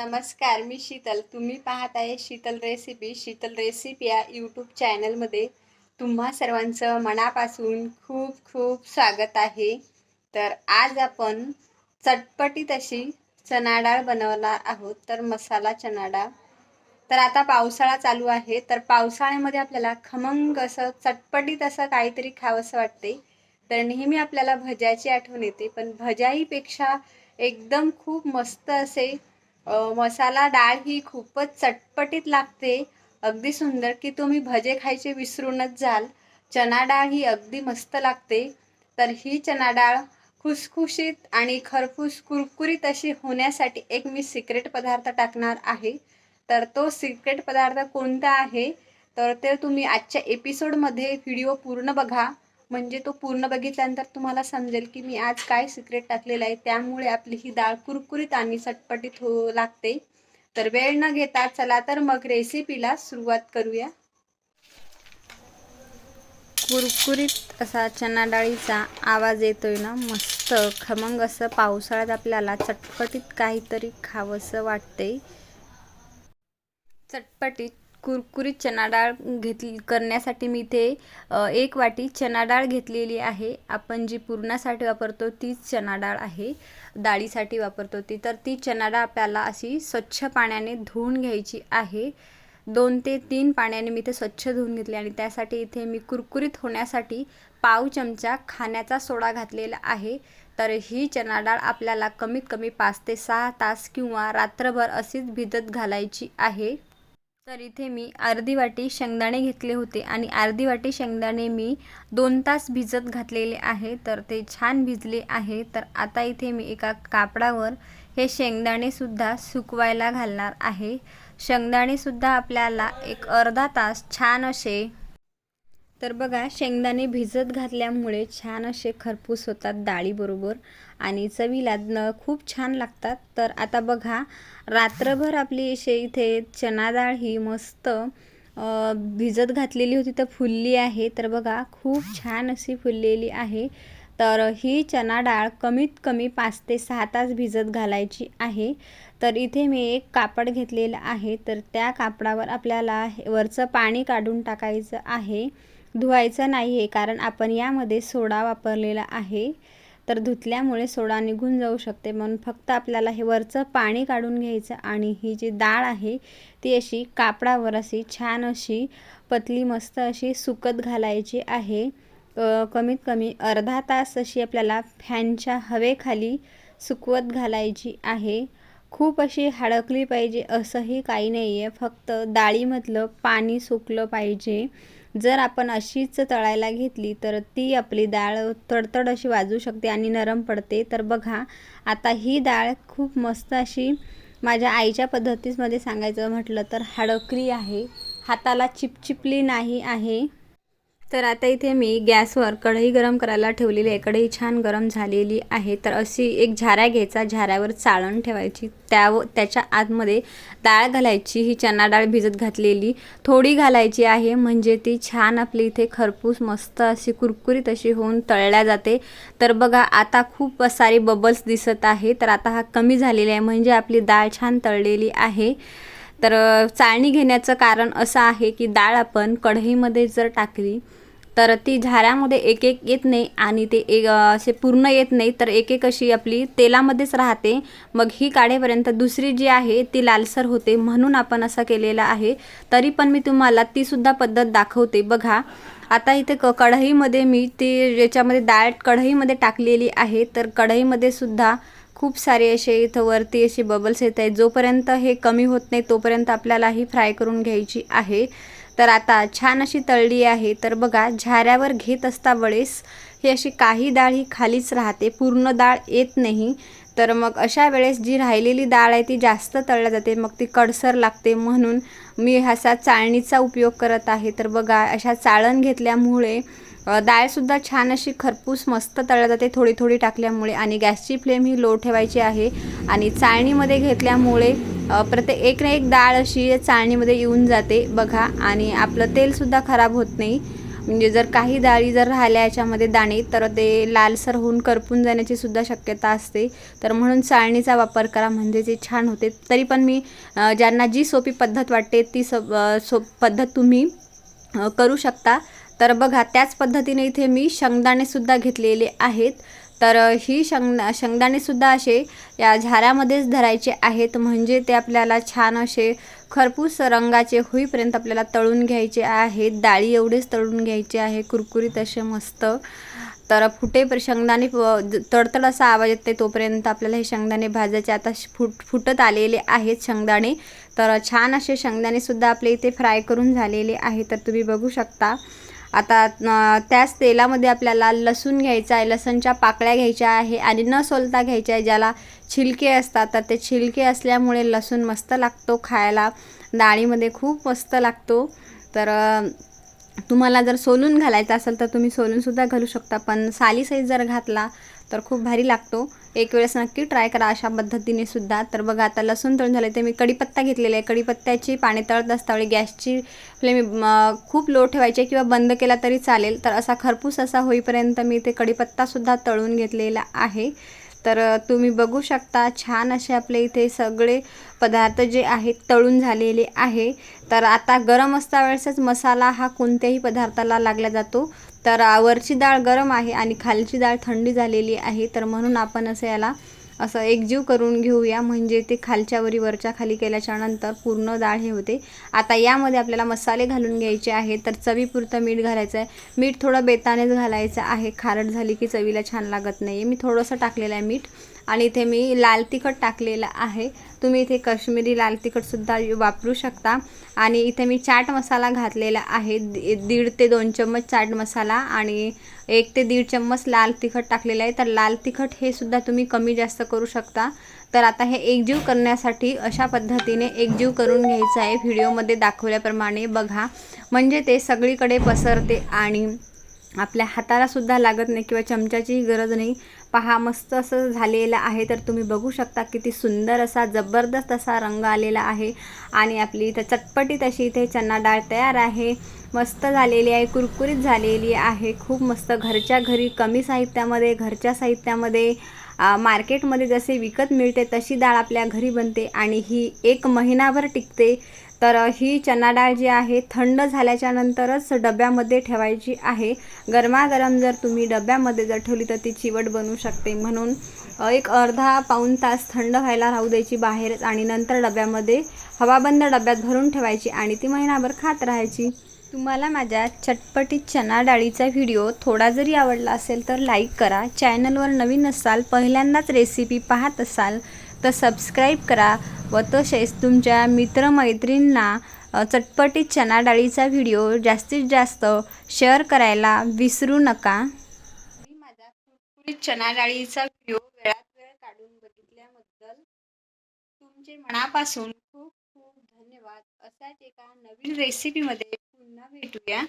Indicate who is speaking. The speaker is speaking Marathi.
Speaker 1: नमस्कार मी शीतल. तुम्ही पाहत आहे शीतल रेसिपी. शीतल रेसिपी या यूट्यूब चॅनलमध्ये तुम्हा सर्वांचं मनापासून खूप खूप स्वागत आहे. तर आज आपण चटपटीत अशी चणा डाळ बनवणार आहोत. तर मसाला चणा डाळ तर आता पावसाळा चालू आहे. तर पावसाळ्यामध्ये आपल्याला खमंग असं चटपटीत असं काहीतरी खावंसं वाटते तर नेहमी आपल्याला भज्याची आठवण येते. पण भज्याहीपेक्षा एकदम खूप मस्त असे मसाला डाळ ही खूपच चटपटीत लागते. अगदी सुंदर की तुम्ही भजे खायचे विसरूनच जाल. चना डाळ ही अगदी मस्त लागते. तर ही चना डाळ खुसखुशीत आणि खरपूस कुरकुरीत अशी होण्यासाठी एक मी सिक्रेट पदार्थ टाकणार आहे. तर तो सिक्रेट पदार्थ कोणता आहे? तर ते तुम्ही आजच्या एपिसोडमध्ये व्हिडिओ पूर्ण बघा. म्हणजे तो पूर्ण बघितल्यानंतर तुम्हाला समजेल की मी आज काय सिक्रेट टाकलेलं आहे. त्यामुळे आपली ही डाळ कुरकुरीत आणि चटपटीत हो लागते. तर वेळ न घेता चला तर मग रेसिपीला सुरुवात करूया. कुरकुरीत असा चना डाळीचा आवाज येतोय ना मस्त खमंग असं पावसाळ्यात आपल्याला चटपटीत काहीतरी खावंसं वाटते चटपटीत कुरकुरीत चणा डाळ घेतली करण्यासाठी मी इथे एक वाटी चणा डाळ घेतलेली आहे. आपण जी पुरणासाठी वापरतो तीच चणा डाळ आहे. डाळीसाठी वापरतो ती. तर ती चणा डाळ आपल्याला अशी स्वच्छ पाण्याने धुवून घ्यायची आहे. दोन ते तीन पाण्याने मी ते स्वच्छ धुवून घेतले आणि त्यासाठी इथे मी कुरकुरीत होण्यासाठी पाव चमचा खाण्याचा सोडा घातलेला आहे. तर ही चणा डाळ आपल्याला कमीत कमी पाच ते सहा तास किंवा रात्रभर अशीच भिजत घालायची आहे. तर इथे मी अर्धी वाटी शेंगदाणे घेतले होते आणि अर्धी वाटी शेंगदाणे मी दोन तास भिजत घातलेले आहे तर ते छान भिजले आहे. तर आता इथे मी एका कापडावर हे शेंगदाणेसुद्धा सुकवायला घालणार आहे. शेंगदाणेसुद्धा आपल्याला एक अर्धा तास छान असे तर बघा शेंगदाणे भिजत घातल्यामुळे छान असे खरपूस होतात डाळीबरोबर आणि चवीला न खूप छान लागतात. तर आता बघा रात्रभर आपली असे इथे चणा डाळ ही मस्त भिजत घातलेली होती तर फुलली आहे. तर बघा खूप छान अशी फुललेली आहे. तर ही चना डाळ कमीत कमी पाच ते सहा तास भिजत घालायची आहे. तर इथे मी एक कापड घेतलेलं आहे. तर त्या कापडावर आपल्याला वरचं पाणी काढून टाकायचं आहे. धुवायचं नाही आहे कारण आपण यामध्ये सोडा वापरलेला आहे. तर धुतल्यामुळे सोडा निघून जाऊ शकते. म्हणून फक्त आपल्याला हे वरचं पाणी काढून घ्यायचं आणि ही जी डाळ आहे ती अशी कापडावर अशी छान अशी पतली मस्त अशी सुकत घालायची आहे. कमीत कमी अर्धा तास अशी आपल्याला फॅनच्या हवेखाली सुकवत घालायची आहे. खूप अशी हडकली पाहिजे असंही काही नाही आहे फक्त डाळीमधलं पाणी सुकलं पाहिजे. जर आपण अशीच तळायला घेतली तर ती आपली डाळ तडतड अशी वाजू शकते आणि नरम पडते. तर बघा आता ही डाळ खूप मस्त अशी माझ्या आईच्या पद्धतीमध्ये सांगायचं म्हटलं तर हडकली आहे. हाताला चिपचिपली नाही आहे. तर आता इथे मी गॅसवर कढई गरम करायला ठेवलेली आहे. कढई छान गरम झालेली आहे. तर अशी एक झाऱ्या घ्यायचा झाऱ्यावर चाळण ठेवायची. त्या त्याच्या आतमध्ये डाळ घालायची. ही चना डाळ भिजत घातलेली. थोडी घालायची आहे. म्हणजे ती छान आपली इथे खरपूस मस्त अशी कुरकुरीत अशी होऊन तळल्या जाते. तर बघा आता खूप सारे बबल्स दिसत आहे. तर आता हा कमी झालेला आहे. म्हणजे आपली डाळ छान तळलेली आहे. तर चाळणी घेण्याचं कारण असं आहे की डाळ आपण कढईमध्ये जर टाकली तर ती झाऱ्यामध्ये एक एक येत नाही आणि ते एक असे पूर्ण येत नाही. तर एक एक अशी आपली तेलामध्येच राहते. मग ही काढेपर्यंत दुसरी जी आहे ती लालसर होते म्हणून आपण असं केलेलं आहे. तरी पण मी तुम्हाला तीसुद्धा पद्धत दाखवते. बघा आता इथे क कढईमध्ये मी ती ज्याच्यामध्ये डाळ कढईमध्ये टाकलेली आहे तर कढईमध्ये सुद्धा खूप सारे असे इथं वरती असे बबल्स येत आहेत. जोपर्यंत हे कमी होत नाही तोपर्यंत आपल्याला ही फ्राय करून घ्यायची आहे. तर आता छान अशी तळली आहे. तर बघा झाऱ्यावर घेत असता वेळेस ही अशी काही डाळ ही खालीच राहते. पूर्ण डाळ येत नाही. तर मग अशा वेळेस जी राहिलेली डाळ आहे ती जास्त तळल्या जाते. मग ती कडसर लागते म्हणून मी असा चाळणीचा उपयोग करत आहे. तर बघा अशा चाळण घेतल्यामुळे डाळसुद्धा छान अशी खरपूस मस्त तळल्या जाते थोडी थोडी टाकल्यामुळे. आणि गॅसची फ्लेम ही लो ठेवायची आहे. आणि चाळणीमध्ये घेतल्यामुळे प्रत्येक एक ना एक डाळ अशी चाळणीमध्ये येऊन जाते बघा. आणि आपलं तेलसुद्धा खराब होत नाही. म्हणजे जर काही डाळी जर राहिल्या याच्यामध्ये दाणे तर ते लालसर होऊन करपून जाण्याची सुद्धा शक्यता असते. तर म्हणून चाळणीचा वापर करा म्हणजे जे छान होते. तरी पण मी ज्यांना जी सोपी पद्धत वाटते ती स सो पद्धत तुम्ही करू शकता. तर बघा त्याच पद्धतीने इथे मी शेंगदाणेसुद्धा घेतलेले आहेत. तर ही ही शेंगदाणे शेंगदाणेसुद्धा असे या झाऱ्यामध्येच धरायचे आहेत. म्हणजे ते आपल्याला छान असे खरपूस रंगाचे होईपर्यंत आपल्याला तळून घ्यायचे आहेत. डाळी एवढेच तळून घ्यायचे आहे कुरकुरीत असे मस्त. तर फुटे शेंगदाणे तडतड असा आवाज येते तोपर्यंत आपल्याला हे शेंगदाणे भाजायचे. आता श- फुट फुटत आलेले आहेत शेंगदाणे. तर छान असे शेंगदाणेसुद्धा आपले इथे फ्राय करून झालेले आहे तर तुम्ही बघू शकता. आता त्याच तेलामध्ये आपल्याला लसूण घ्यायचा आहे लसूणच्या पाकळ्या घ्यायच्या आहे आणि न सोलता घ्यायच्या आहे ज्याला छिलके असतात. तर ते छिलके असल्यामुळे लसूण मस्त लागतो खायला. डाळीमध्ये खूप मस्त लागतो. तर तुम्हाला जर सोलून घालायचं असेल तर तुम्ही सोलूनसुद्धा घालू शकता. पण साली साईज जर घातला तर खूप भारी लागतो. एक वेळेस नक्की ट्राय करा अशा पद्धतीने सुद्धा. तर बघा आता लसूण तळून झालं ते मी कढीपत्ता घेतलेला आहे. कढीपत्त्याची पाणी तळत असतावेळी गॅसची फ्लेम खूप लो ठेवायची आहे किंवा बंद केला तरी चालेल. तर असा खरपूस असा होईपर्यंत मी ते कढीपत्तासुद्धा तळून घेतलेला आहे. तर तुम्ही बघू शकता छान असे आपले इथे सगळे पदार्थ जे आहेत तळून झालेले आहे. तर आता गरम असता वेळेसच मसाला हा कोणत्याही पदार्थाला लागला जातो. तर वरची डाळ गरम आहे आणि खालची डाळ थंडी झालेली आहे तर म्हणून आपण असं याला असं एकजीव करून घेऊया. म्हणजे ते खालच्या वरी वरच्या खाली केल्याच्यानंतर पूर्ण डाळ हे होते. आता यामध्ये आपल्याला मसाले घालून घ्यायचे आहे तर चवीपुरतं मीठ घालायचं आहे. मीठ थोडं बेतानेच घालायचं आहे. खारट झाली की चवीला छान लागत नाही मी थोडंसं टाकलेलं आहे मीठ. आणि इथे मी लाल तिखट टाकलेलं आहे. तुम्ही इथे काश्मीरी लाल तिखटसुद्धा वापरू शकता. आणि इथे मी चाट मसाला घातलेला आहे. दि- दीड ते दोन चम्मच चाट मसाला आणि एक ते दीड चम्मच लाल तिखट टाकलेलं आहे. तर लाल तिखट हे सुद्धा तुम्ही कमी जास्त करू शकता. तर आता हे एकजीव करण्यासाठी अशा पद्धतीने एकजीव करून घ्यायचं आहे. व्हिडिओमध्ये दाखवल्याप्रमाणे बघा. म्हणजे ते सगळीकडे पसरते आणि आपल्या हातालासुद्धा लागत नाही किंवा चमच्याचीही गरज नाही. पहा मस्त असं झालेलं आहे तर तुम्ही बघू शकता किती सुंदर असा जबरदस्त असा रंग आलेला आहे. आणि आपली इथं चटपटीत अशी इथे चना डाळ तयार आहे. मस्त झालेली आहे कुरकुरीत झालेली आहे. खूप मस्त घरच्या घरी कमी साहित्यामध्ये घरच्या साहित्यामध्ये मार्केटमध्ये जसे विकत मिळते तशी डाळ आपल्या घरी बनते. आणि ही एक महिनाभर टिकते. तर ही चना डाळ जी आहे थंड झाल्याच्या नंतरच डब्यामध्ये ठेवायची आहे. गरमागरम जर तुम्ही डब्यामध्ये जर ठेवली तर ती चिवट बनू शकते. म्हणून एक अर्धा पाऊण तास थंड व्हायला राहू द्यायची बाहेरच आणि नंतर डब्यामध्ये हवाबंद डब्यात भरून ठेवायची आणि ती महिनाभर खात राहायची. तुम्हाला माझ्या चटपटीत चना डाळीचा व्हिडिओ थोडा जरी आवडला असेल तर लाईक करा. चॅनलवर नवीन असाल पहिल्यांदाच रेसिपी पाहत असाल तर सबस्क्राईब करा व तसेच तुमच्या मित्रमैत्रींना चटपटीत चना डाळीचा व्हिडिओ जास्तीत जास्त शेअर करायला विसरू नका. मी माझा कुरकुरीत चना डाळीचा व्हिडिओ वेळात वेळ काढून बघितल्याबद्दल तुमचे मनापासून खूप खूप धन्यवाद. असाच एका नवीन रेसिपीमध्ये पुन्हा भेटूया.